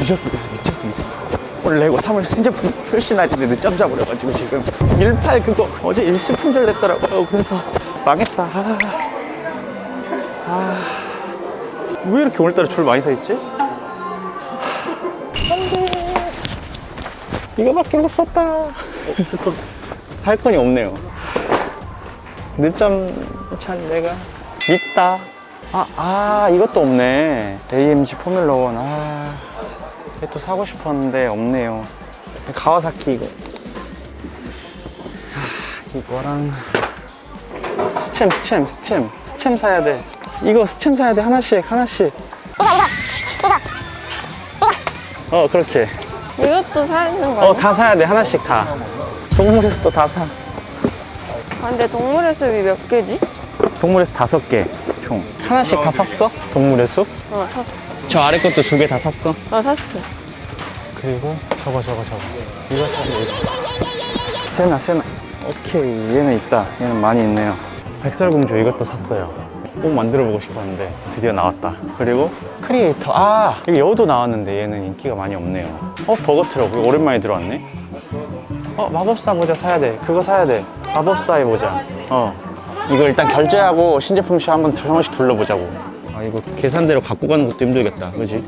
늦었어 늦었어 미쳤어 미쳤어 원래 레고 3월 신제품 출시 날인데 늦잠 자버려가지고 지금 18 그거 어제 일시 품절 됐더라고요. 그래서 망했다. 아, 아. 왜 이렇게 오늘따라 줄 많이 서 있지? 이거밖에 못 썼다. 할 건이 없네요. 늦잠 찬 내가 밉다. 아, 아 이것도 없네. AMG 포뮬러 원. 아, 이게 또 사고 싶었는데 없네요 가와사키 이거 아, 이거랑 스챔 스챔 스챔 스챔 사야 돼 이거 스챔 사야 돼 하나씩 하나씩 어 그렇게 이것도 사야 되는 거어 아니야? 다 사야 돼 하나씩 다 동물에서도 다사 아, 근데 동물의 숲이 몇 개지? 동물에서 다섯 개 총 하나씩 다 샀어? 동물의 숲? 어, 샀어. 저 아래 것도 두 개 다 샀어? 어, 샀어. 그리고 저거 저거 저거. 이거 사자 이거 세나 세나. 오케이. 얘는 있다. 얘는 많이 있네요. 백설공주 이것도 샀어요. 꼭 만들어 보고 싶었는데 드디어 나왔다. 그리고 크리에이터. 아! 이거 여우도 나왔는데 얘는 인기가 많이 없네요. 어 버거트럭. 이거 오랜만에 들어왔네. 어 마법사 모자 사야 돼. 그거 사야 돼. 마법사의 모자. 어. 이거 일단 결제하고 신제품쇼 한번 한 번씩 둘러보자고 아 이거 계산대로 갖고 가는 것도 힘들겠다 그지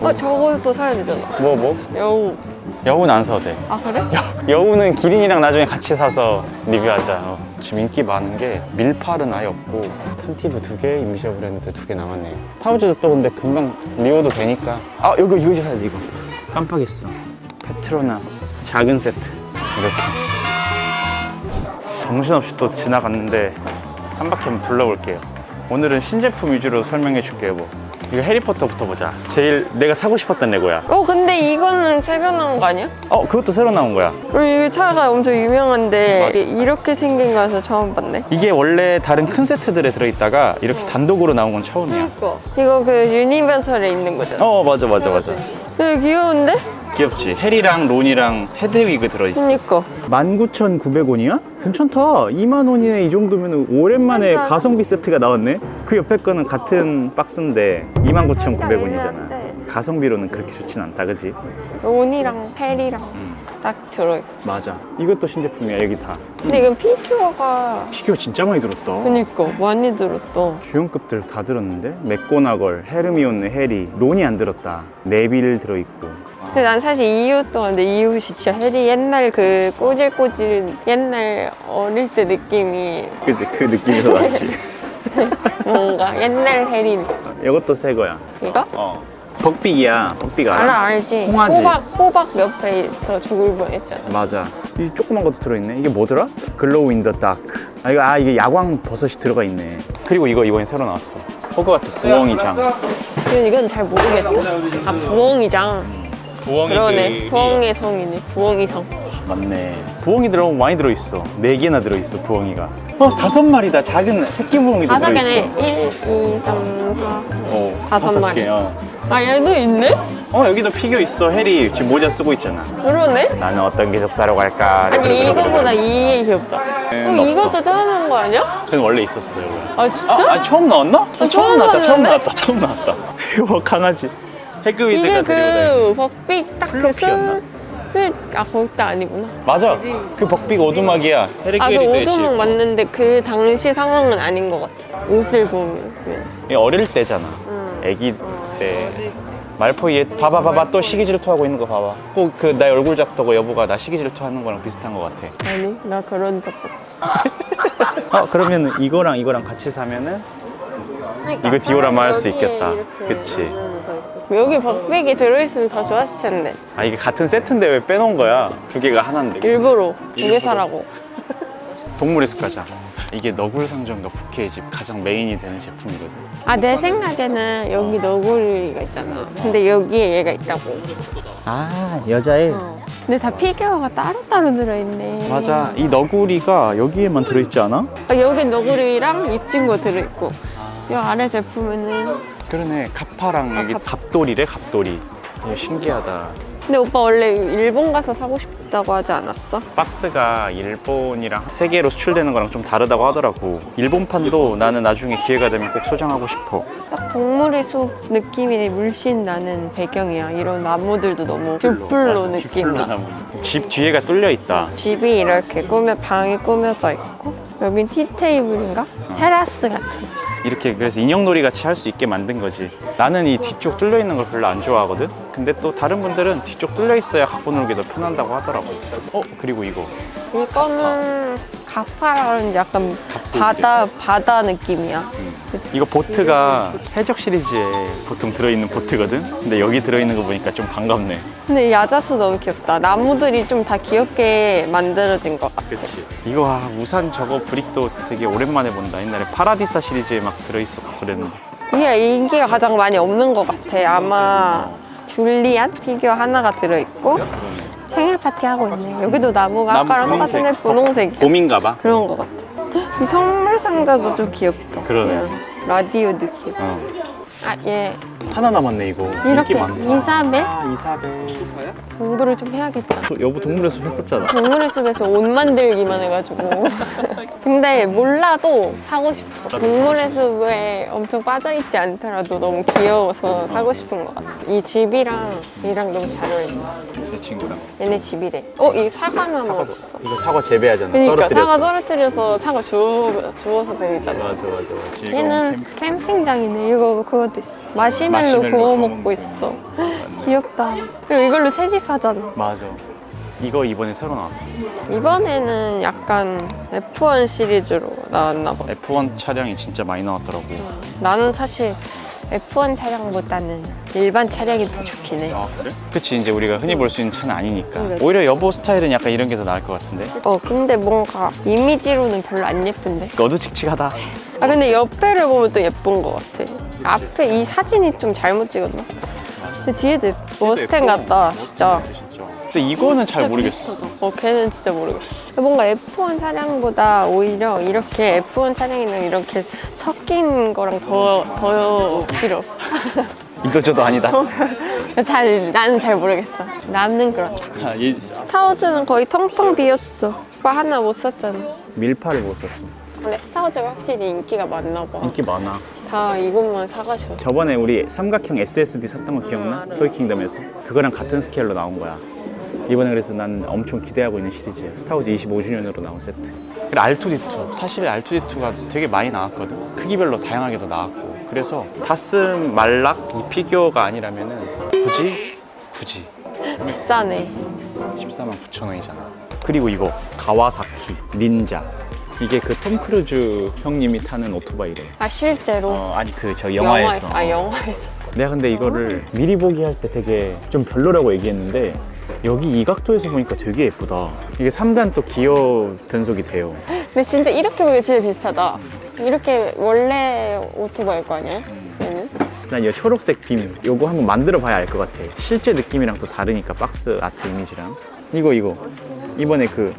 어, 저것도 사야 되잖아. 뭐 뭐? 여우. 여우는 안 사도 돼 아, 그래? 여우는 기린이랑 나중에 같이 사서 리뷰하자. 어. 지금 인기 많은 게 밀팔은 아예 없고 탄티브 두 개, 임시어 브랜드 두개 남았네요. 타우즈도 또 근데 금방 리오도 되니까. 아 이거 이거 사야 돼 이거. 깜빡했어. 페트로나스 작은 세트 이렇게. 정신없이 또 지나갔는데 한 바퀴 한번 둘러볼게요. 오늘은 신제품 위주로 설명해 줄게요. 뭐. 이거 해리포터부터 보자. 제일 내가 사고 싶었던 레고야. 어, 근데 이거는 새로 나온 거 아니야? 어 그것도 새로 나온 거야. 어, 이게 차가 엄청 유명한데 맞아. 이게 이렇게 생긴 거라서 처음 봤네. 이게 원래 다른 큰 세트들에 들어있다가 이렇게 단독으로 나온 건 처음이야. 그니까. 이거 그 유니버설에 있는 거잖아. 어 맞아 맞아 맞아. 되게 귀여운데? 귀엽지. 헬이랑 론이랑 헤드위그 들어있어. 그니까. 19,900원이야? 괜찮다. 2만 원이네 이 정도면 오랜만에 괜찮다. 가성비 세트가 나왔네. 그 옆에 거는 같은 박스인데 29,900원이잖아. 네. 가성비로는 그렇게 좋진 않다, 그지? 론이랑 페리랑 딱 들어있고. 맞아. 이것도 신제품이야 여기 다. 근데 이건 피규어가 피규어 진짜 많이 들었다. 그니까 많이 들었다. 주연급들 다 들었는데 맥고나걸, 헤르미온느, 해리, 론이 안 들었다. 네빌 들어있고. 근데 난 사실 이유 동안데 이웃이 진짜 해리 옛날 그 꼬질꼬질 옛날 어릴 때 느낌이 그지 그 느낌에서 났지. 뭔가 옛날 해리 이것도 새 거야. 이거? 어. 벅빅이야. 벅빅 알아? 알아 알지 홍아지. 호박 호박 옆에 있어 죽을 뻔했잖아 맞아. 이 조그만 것도 들어있네. 이게 뭐더라? 글로우 인더 다크. 아 이거 아 이게 야광 버섯이 들어가 있네. 그리고 이거 이번에 새로 나왔어. 호그와트 부엉이장. 이건 잘 모르겠다 아 부엉이장 부엉이 그러네 부엉의 성이네 부엉이 성 맞네. 부엉이 들어오면 많이 들어있어. 네 개나 들어있어 부엉이가. 어 다섯 마리다. 작은 새끼 부엉이도 다섯 들어있어. 개네 1, 2, 3, 4 어, 다섯 마리. 개, 어. 아 얘도 있네? 어 여기도 피규어 있어. 해리 지금 모자 쓰고 있잖아. 그러네? 나는 어떤 계속 사러 갈까? 아니 이거보다 이게 귀엽다 음, 어. 이것도 처음 한 거 아니야? 그건 원래 있었어요. 아 진짜? 아, 아, 처음 나왔나? 어, 처음, 처음 나왔다. 처음 봤는데? 나왔다. 처음 나왔다. 이거 강아지. 해그위드가 이게 데리고 다니는. 그 딱그 플러피였나? 술. 그, 아, 거기도 아니구나. 맞아. 그 벅빅 오두막이야. 아, 그 오두막 맞는데 그 당시 상황은 아닌 것 같아. 옷을 보면. 어릴 때잖아. 응. 애기 때. 말포이 얘 봐봐 봐봐 또 시기 질투하고 있는 거 봐봐. 꼭 그 나 얼굴 잡다고 여보가 나 시기 질투하는 거랑 비슷한 거 같아. 아니, 나 그런 적 없어. 어 그러면 이거랑 이거랑 같이 사면은 이거 디오라마 할 수 있겠다. 그치. 여기 벅빅이 들어있으면 더 좋았을 텐데. 아 이게 같은 세트인데 왜 빼놓은 거야? 두 개가 하나인데. 일부러 두 개 사라고. 동물의 숲 가자. 이게 너굴 상점과 부캐의 집 가장 메인이 되는 제품이거든. 아, 내 생각에는 여기 너구리가 있잖아. 근데 여기에 얘가 있다고. 아 여자애. 어. 근데 다 피규어가 따로따로 들어있네. 맞아. 이 너구리가 여기에만 들어있지 않아? 아, 여기 너구리랑 이 친구 들어있고. 이 아래 제품에는 그러네. 가파랑 여기 아, 갑- 갑돌이래 갑돌이. 되게 신기하다. 근데 오빠 원래 일본 가서 사고 싶다고 하지 않았어? 박스가 일본이랑 세계로 수출되는 거랑 좀 다르다고 하더라고. 일본판도 나는 나중에 기회가 되면 꼭 소장하고 싶어. 딱 동물의 숲 느낌이 물씬 나는 배경이야. 이런 나무들도 너무 듀플로 맞아, 느낌 나. 나무. 집 뒤에가 뚫려 있다. 집이 이렇게 꾸며 방이 꾸며져 있고 여긴 티 테이블인가? 테라스 같은. 이렇게 그래서 인형놀이 같이 할 수 있게 만든 거지. 나는 이 뒤쪽 뚫려 있는 걸 별로 안 좋아하거든. 근데 또 다른 분들은 뒤쪽 뚫려 있어야 갖고 놀기 더 편한다고 하더라고. 어 그리고 이거 이거는 가파라는 약간. 바다 바다 느낌이야. 이거 보트가 해적 시리즈에 보통 들어있는 보트거든. 근데 여기 들어있는 거 보니까 좀 반갑네. 근데 이 야자수 너무 귀엽다. 나무들이 좀 다 귀엽게 만들어진 것 같아. 그치. 이거 아, 우산 저거 브릭도 되게 오랜만에 본다. 옛날에 파라디사 시리즈에 막 들어있었고 그랬는데. 이게 인기가 가장 많이 없는 것 같아. 아마 줄리안 피규어 하나가 들어있고 파티 하고 있네. 여기도 나무가 나무 아까랑 분홍색. 똑같은데 분홍색이야. 봄인가 봐. 그런 것 같아. 이 선물 상자도 좀 귀엽다. 그러네. 라디오도 귀엽고. 어. 아, 얘 하나 남았네 이거. 이렇게 인기 많다. 이사벨? 아 이사벨. 공부를 좀 해야겠다. 저 여보 동물의 숲 했었잖아. 동물의 숲에서 옷 만들기만 해가지고. 근데 몰라도 사고 싶어. 동물의 숲에 엄청 빠져있지 않더라도 너무 귀여워서 사고 싶은 것 같아. 이 집이랑 이랑 너무 잘 어울린다. 내 친구랑. 얘네 집이래. 어, 이 사과 나무였어. 이거 사과 재배하잖아. 그러니까 떨어뜨려서. 사과 떨어뜨려서 사과 주워, 주워서 다니잖아. 맞아 맞아 맞아. 얘는 캠핑장이네. 이거 그것도 있어. 마시멜로, 마시멜로 구워 구워 먹고 있어. 귀엽다. 그리고 이걸로 채집하잖아. 맞아. 이거 이번에 새로 나왔어. 이번에는 약간 F1 시리즈로 나왔나 봐. F1 차량이 진짜 많이 나왔더라고. 나는 사실 F1 차량보다는 일반 차량이 더 좋긴 해. 아 그래? 그치 이제 우리가 흔히 볼 수 있는 차는 아니니까. 네. 오히려 여보 스타일은 약간 이런 게 더 나을 것 같은데. 어, 근데 뭔가 이미지로는 별로 안 예쁜데? 어두칙칙하다. 아, 근데 옆에를 보면 또 예쁜 것 같아. 앞에 이 사진이 좀 잘못 찍었나? 근데 뒤에도 예뻐. 머스탱 같다, 진짜. 근데 이거는 잘 모르겠어. 어, 걔는 진짜 모르겠어. 뭔가 F1 차량보다 오히려 이렇게 F1 차량이랑 이렇게 섞인 거랑 더, 더 싫어. 이도 저도 아니다. 잘, 나는 잘 모르겠어. 나는 그렇다. 아, 이 스타워즈는 거의 텅텅 비었어. 오빠 하나 못 샀잖아. 밀파를 못 썼어. 원래 스타워즈가 확실히 인기가 많나 봐. 인기 많아. 다 이것만 사가지고. 저번에 우리 삼각형 SSD 샀던 거 기억나? 토이킹덤에서 그거랑 같은 스케일로 나온 거야. 이번에 그래서 난 엄청 기대하고 있는 시리즈야. 스타워즈 25주년으로 나온 세트. 그리고 R2D2 사실 R2D2가 되게 많이 나왔거든. 크기별로 다양하게 도 나왔고. 그래서 다스 말락 이 피규어가 아니라면은 굳이 굳이 비싸네. 14만 9천 원이잖아. 그리고 이거 가와사키 닌자. 이게 그 톰 크루즈 형님이 타는 오토바이래. 아, 실제로? 어 아니 그 저 영화에서. 아, 영화에서. 내가 근데 이거를 미리 보기 할 때 되게 좀 별로라고 얘기했는데 여기 이 각도에서 보니까 되게 예쁘다. 이게 3단 또 기어 변속이 돼요. 근데 진짜 이렇게 보기가 진짜 비슷하다. 이렇게 원래 오토바이일 거 아니야? 얘는? 난 이 초록색 빔 요거 한번 만들어 봐야 알 것 같아. 실제 느낌이랑 또 다르니까 박스 아트 이미지랑. 이거 이거 이번에 그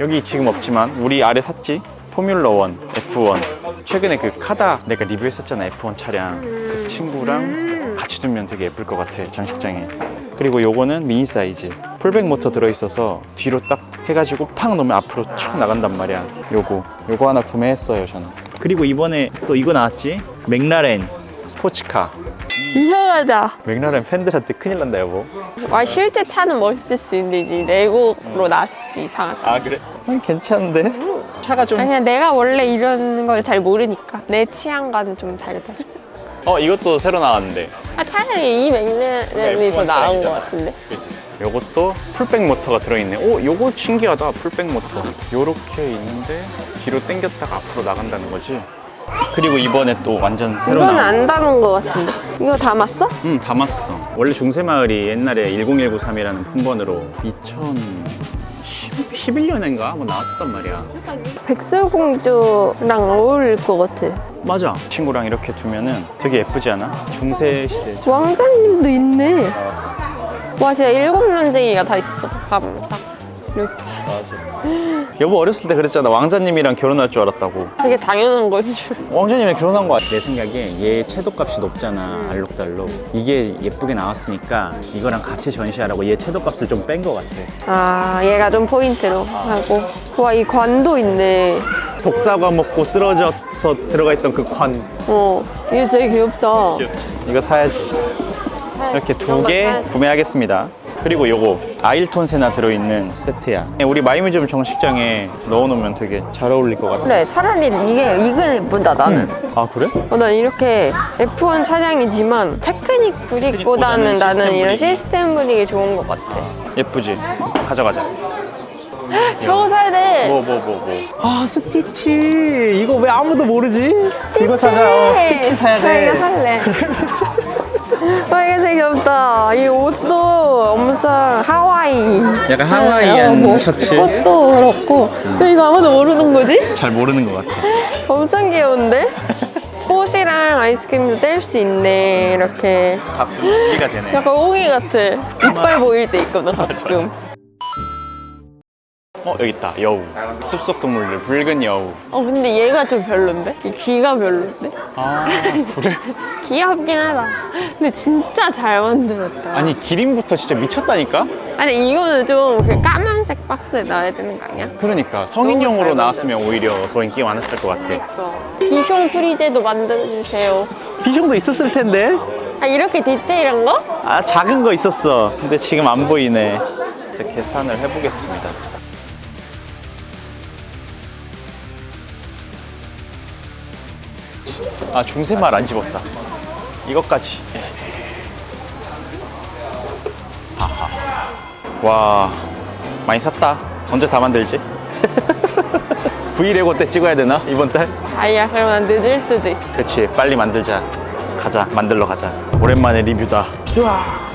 여기 지금 없지만 우리 아래 샀지? 포뮬러 1, F1. 최근에 그 카다 내가 리뷰했었잖아 F1 차량. 그 친구랑 같이 두면 되게 예쁠 것 같아 장식장에. 그리고 요거는 미니 사이즈. 풀백 모터 들어있어서 뒤로 딱 해가지고 팍 놓으면 앞으로 쭉 나간단 말이야. 요거 요거 하나 구매했어요 저는. 그리고 이번에 또 이거 나왔지? 맥라렌 스포츠카. 이상하다. 맥라렌 팬들한테 큰일 난다 여보 와, 실제 차는 멋있을 수 있는데, 레고로 나왔지, 이상하다. 아 그래? 아니, 괜찮은데? 차가 좀... 아니야, 내가 원래 이런 걸 잘 모르니까. 내 취향과는 좀 다르다. 어 이것도 새로 나왔는데 아, 차라리 이 맥레렌이 더 F1 나은. 것 같은데. 그치 요것도 풀백 모터가 들어있네 오 요거 신기하다 풀백 모터 요렇게 있는데 뒤로 당겼다가 앞으로 나간다는 거지 그리고 이번에 또 완전 새로 이건 나온 안 담은 것 같은데. 이거 담았어? 응 담았어 원래 중세마을이 옛날에 10193이라는 품번으로 2011년인가 뭐 나왔었단 말이야 백설공주랑 어울릴 것 같아. 맞아 친구랑 이렇게 두면은 되게 예쁘지 않아? 중세 시대 왕자님도 있네. 와, 진짜 일곱 면쟁이가 다 있어. 감 사. 루치. 맞아 여보 어렸을 때 그랬잖아 왕자님이랑 결혼할 줄 알았다고 되게 당연한 건 줄. 왕자님이랑 결혼한 거 같아 내 생각에 얘 채도값이 높잖아 알록달록 이게 예쁘게 나왔으니까 이거랑 같이 전시하라고 얘 채도값을 좀 뺀 거 같아 아, 얘가 좀 포인트로 하고. 와, 이 관도 있네. 독사과 먹고 쓰러져서 들어가 있던 그 관 어, 이거 되게 귀엽다. 이거 사야지 이렇게 두개 구매하겠습니다 그리고 요거 아일톤 세나 들어있는 세트야 우리 마이뮤지엄 정식장에 넣어놓으면 되게 잘 어울릴 것 같아 그래, 차라리 이게, 이게 예쁘다, 나는. 아 그래? 어, 난 이렇게 F1 차량이지만 테크닉 브릭보다는 나는 이런. 시스템 브릭이 좋은 것 같아. 예쁘지? 가져가자 저거 사야 돼. 뭐 뭐 뭐 뭐. 아 스티치 이거 왜 아무도 모르지? 이거 사자. 어, 스티치 사야 나 이거 돼. 살래. 와, 이게 되게 귀엽다. 이 옷도 엄청 하와이. 약간 하와이안 어, 뭐, 셔츠. 꽃도 그렇고. 왜 이거 아무도 모르는 거지? 잘 모르는 것 같아. 엄청 귀여운데? 꽃이랑 아이스크림도 뗄 수 있네. 이렇게. 다 분위기가 되네. 약간 오기 같아. 이빨 보일 때 있거든, 가끔. 어 여기 있다 여우. 숲속 동물들 붉은 여우. 어, 근데 얘가 좀 별론데? 이 귀가 별론데? 아 그래? 귀엽긴 하다. 근데 진짜 잘 만들었다. 아니 기린부터 진짜 미쳤다니까? 아니 이거는 좀 그 까만색 박스에 넣어야 되는 거 아니야? 그러니까 성인용으로 잘 나왔으면 오히려 더 인기가 많았을 것 같아. 비숑 프리제도 만들어주세요. 비숑도 있었을 텐데. 아 이렇게 디테일한 거? 아 작은 거 있었어. 근데 지금 안 보이네. 이제 계산을 해보겠습니다. 아 중세 말 안 집었다. 이것까지. 하하. 와 많이 샀다. 언제 다 만들지? 브이레고 때 찍어야 되나 이번 달? 아야 그러면 늦을 수도 있어. 그치 빨리 만들자. 가자 만들러 가자. 오랜만에 리뷰다. 좋아.